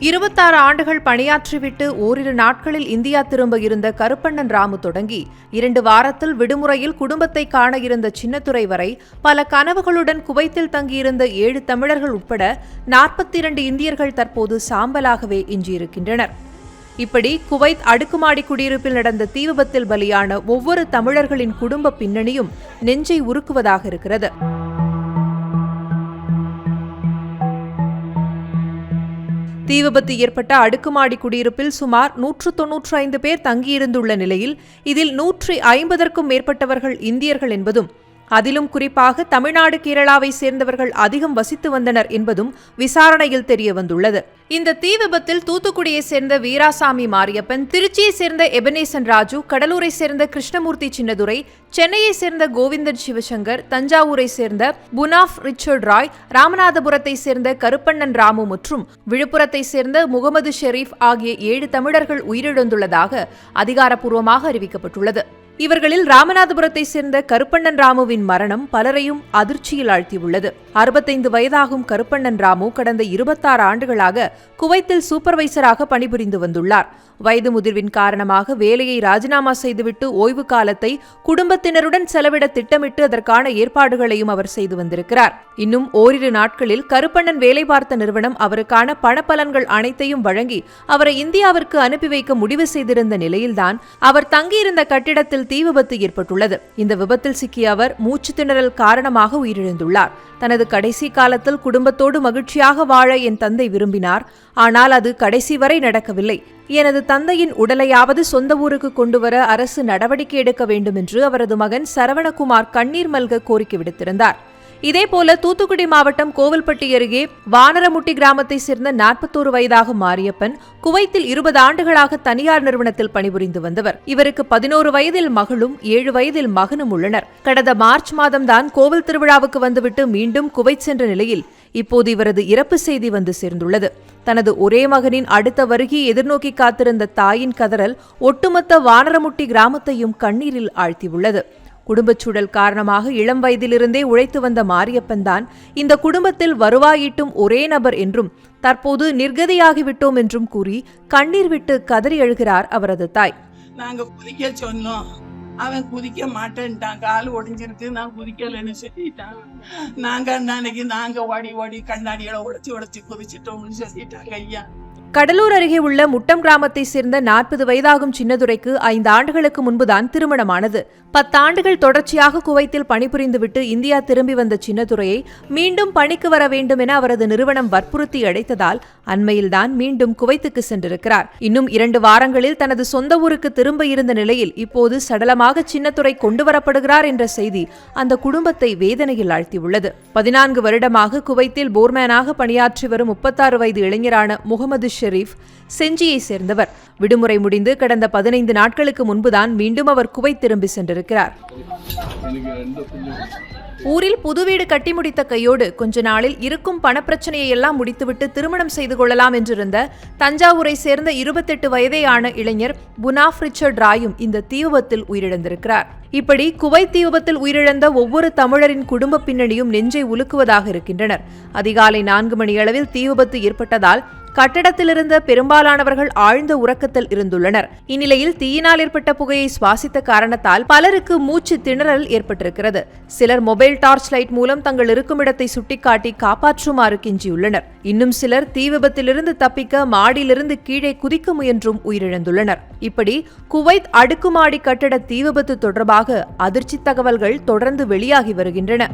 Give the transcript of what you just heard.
இருபத்தாறு ஆண்டுகள் பணியாற்றிவிட்டு ஓரிரு நாட்களில் இந்தியா திரும்ப இருந்த கருப்பண்ணன் ராமு தொடங்கி இரண்டு வாரத்தில் விடுமுறையில் குடும்பத்தை காண இருந்த சின்னத்துறை வரை பல கனவுகளுடன் குவைத்தில் தங்கியிருந்த ஏழு தமிழர்கள் உட்பட நாற்பத்தி இரண்டு இந்தியர்கள் தற்போது சாம்பலாகவே எஞ்சியிருக்கின்றனர். இப்படி குவைத் அடுக்குமாடி குடியிருப்பில் நடந்த தீ விபத்தில் பலியான ஒவ்வொரு தமிழர்களின் குடும்ப பின்னணியும் நெஞ்சை உருக்குவதாக இருக்கிறது. தீ விபத்து ஏற்பட்ட அடுக்குமாடி குடியிருப்பில் சுமார் நூற்று தொன்னூற்று ஐந்து பேர் தங்கியிருந்துள்ள நிலையில் இதில் நூற்றி ஐம்பதற்கும் மேற்பட்டவர்கள் இந்தியர்கள் என்பதும் அதிலும் குறிப்பாக தமிழ்நாடு கேரளாவை சேர்ந்தவர்கள் அதிகம் வசித்து வந்தனர் என்பதும் விசாரணையில் தெரிய வந்துள்ளது இந்த தீ விபத்தில் தூத்துக்குடியை சேர்ந்த வீராசாமி மாரியப்பன் திருச்சியை சேர்ந்த எபனேசன் ராஜு கடலூரை சேர்ந்த கிருஷ்ணமூர்த்தி சின்னதுரை சென்னையை சேர்ந்த கோவிந்தன் சிவசங்கர் தஞ்சாவூரை சேர்ந்த புனாஃப் ரிச்சர்ட் ராய் ராமநாதபுரத்தை சேர்ந்த கருப்பண்ணன் ராமு மற்றும் விழுப்புரத்தை சேர்ந்த முகமது ஷெரீப் ஆகிய ஏழு தமிழர்கள் உயிரிழந்துள்ளதாக அதிகாரப்பூர்வமாக அறிவிக்கப்பட்டுள்ளது. இவர்களில் ராமநாதபுரத்தை சேர்ந்த கருப்பண்ணன் ராமுவின் மரணம் பலரையும் அதிர்ச்சியில் ஆழ்த்தியுள்ளது. அறுபத்தைந்து வயதாகும் கருப்பண்ணன் ராமு கடந்த இருபத்தாறு ஆண்டுகளாக குவைத்தில் சூப்பர்வைசராக பணிபுரிந்து வந்துள்ளார். வயது முதிர்வின் காரணமாக வேலையை ராஜினாமா செய்துவிட்டு ஓய்வு காலத்தை குடும்பத்தினருடன் செலவிட திட்டமிட்டு அதற்கான ஏற்பாடுகளையும் அவர் செய்து வந்திருக்கிறார். இன்னும் ஓரிரு நாட்களில் கருப்பண்ணன் வேலை பார்த்த நிறுவனம் அவருக்கான பணப்பலன்கள் அனைத்தையும் வழங்கி அவரை இந்தியாவிற்கு அனுப்பி வைக்க முடிவு செய்திருந்த நிலையில்தான் அவர் தங்கியிருந்த கட்டிடத்தில் தீ விபத்து ஏற்பட்டுள்ளது. இந்த விபத்தில் சிக்கிய அவர் மூச்சு திணறல் காரணமாக உயிரிழந்துள்ளார். தனது கடைசி காலத்தில் குடும்பத்தோடு மகிழ்ச்சியாக வாழ என் தந்தை விரும்பினார். ஆனால் அது கடைசி வரை நடக்கவில்லை. எனது தந்தையின் உடலையாவது சொந்த ஊருக்கு கொண்டுவர அரசு நடவடிக்கை எடுக்க வேண்டும் என்று அவரது மகன் சரவணகுமார் கண்ணீர் மல்க கோரிக்கை விடுத்திருந்தார். இதேபோல தூத்துக்குடி மாவட்டம் கோவில்பட்டி அருகே வானரமுட்டி கிராமத்தை சேர்ந்த நாற்பத்தோரு வயதாகும் மாரியப்பன் குவைத்தில் இருபது ஆண்டுகளாக தனியார் நிறுவனத்தில் பணிபுரிந்து வந்தவர். இவருக்கு பதினோரு வயதில் மகளும் ஏழு வயதில் மகனும் உள்ளனர். கடந்த மார்ச் மாதம்தான் கோவில் திருவிழாவுக்கு வந்துவிட்டு மீண்டும் குவைத் சென்ற நிலையில் இப்போது இவரது இறப்பு செய்தி வந்து சேர்ந்துள்ளது. தனது ஒரே மகனின் அடுத்த வருகையை எதிர்நோக்கி காத்திருந்த தாயின் கதறல் ஒட்டுமொத்த வானரமுட்டி கிராமத்தையும் கண்ணீரில் ஆழ்த்தியுள்ளது. குடும்பச் சூழல் காரணமாக இளம் வயதிலிருந்தே உழைத்து வந்த மாரியப்பன் தான் இந்த குடும்பத்தில் வருவாயிட்டும் ஒரே நபர் என்றும் தற்போது நிர்கதியாகிவிட்டோம் என்றும் கூறி கண்ணீர் விட்டு கதறி எழுகிறார் அவரது தாய். நாங்க குதிக்க சொன்னோம். அவன் குதிக்க மாட்டேன்ட்டான். கால் ஒடிஞ்சிருக்கு. நான் குதிக்கலைன்னு சொல்லிட்டான். நாங்க அன்னைக்கு நாங்க ஓடி ஓடி கண்ணாடிகளை உடைச்சு உடைச்சு குதிச்சிட்டோம்னு சொல்லிட்டாங்க ஐயா. கடலூர் அருகே உள்ள முட்டம் கிராமத்தை சேர்ந்த நாற்பது வயதாகும் சின்னதுரைக்கு ஐந்து ஆண்டுகளுக்கு முன்புதான் திருமணமானது. பத்தாண்டுகள் தொடர்ச்சியாக குவைத்தில் பணிபுரிந்துவிட்டு இந்தியா திரும்பி வந்த சின்னதுரையை மீண்டும் பணிக்கு வர வேண்டும் என அவரது நிறுவனம் வற்புறுத்தி அழைத்ததால் அண்மையில்தான் மீண்டும் குவைத்துக்கு சென்றிருக்கிறார். இன்னும் இரண்டு வாரங்களில் தனது சொந்த ஊருக்கு திரும்ப இருந்த நிலையில் இப்போது சடலமாக சின்னத்துறை கொண்டு வரப்படுகிறார் என்ற செய்தி அந்த குடும்பத்தை வேதனையில் ஆழ்த்தியுள்ளது. பதினான்கு வருடமாக குவைத்தில் போர்மேனாக பணியாற்றி வரும் முப்பத்தாறு வயது இளைஞரான முகமது ஷெரீப் செஞ்சியை சேர்ந்தவர். விடுமுறை முடிந்து கடந்த பதினைந்து நாட்களுக்கு முன்புதான் மீண்டும் அவர் குவைத் திரும்பி சென்றிருக்கிறார். ஊரில் புது வீடு கட்டி முடித்த கையோடு கொஞ்ச நாளில் இருக்கும் பணப்பிரச்சனையை எல்லாம் முடித்துவிட்டு திருமணம் செய்து கொள்ளலாம் என்றிருந்த தஞ்சாவூரை சேர்ந்த இருபத்தெட்டு வயதேயான இளைஞர் புனாஃப் ரிச்சர்ட் ராயும் இந்த தீ விபத்தில் உயிரிழந்திருக்கிறார். இப்படி குவைத் தீ விபத்தில் உயிரிழந்த ஒவ்வொரு தமிழரின் குடும்ப பின்னணியும் நெஞ்சை உலுக்குவதாக இருக்கின்றனர். அதிகாலை நான்கு மணியளவில் தீ விபத்து ஏற்பட்டதால் கட்டடத்திலிருந்த பெரும்பாலானவர்கள் ஆழ்ந்த உறக்கத்தில் இருந்துள்ளனர். இந்நிலையில் தீயினால் ஏற்பட்ட புகையை சுவாசித்த காரணத்தால் பலருக்கு மூச்சு திணறல் ஏற்பட்டிருக்கிறது. சிலர் மொபைல் டார்ச் லைட் மூலம் தங்கள் இருக்குமிடத்தை சுட்டிக்காட்டி காப்பாற்றுமாறு கெஞ்சியுள்ளனர். இன்னும் சிலர் தீ விபத்திலிருந்து தப்பிக்க மாடியிலிருந்து கீழே குதிக்க முயன்றும் உயிரிழந்துள்ளனர். இப்படி குவைத் அடுக்குமாடி கட்டட தீ விபத்து தொடர்பாக அதிர்ச்சி தகவல்கள் தொடர்ந்து வெளியாகி வருகின்றன.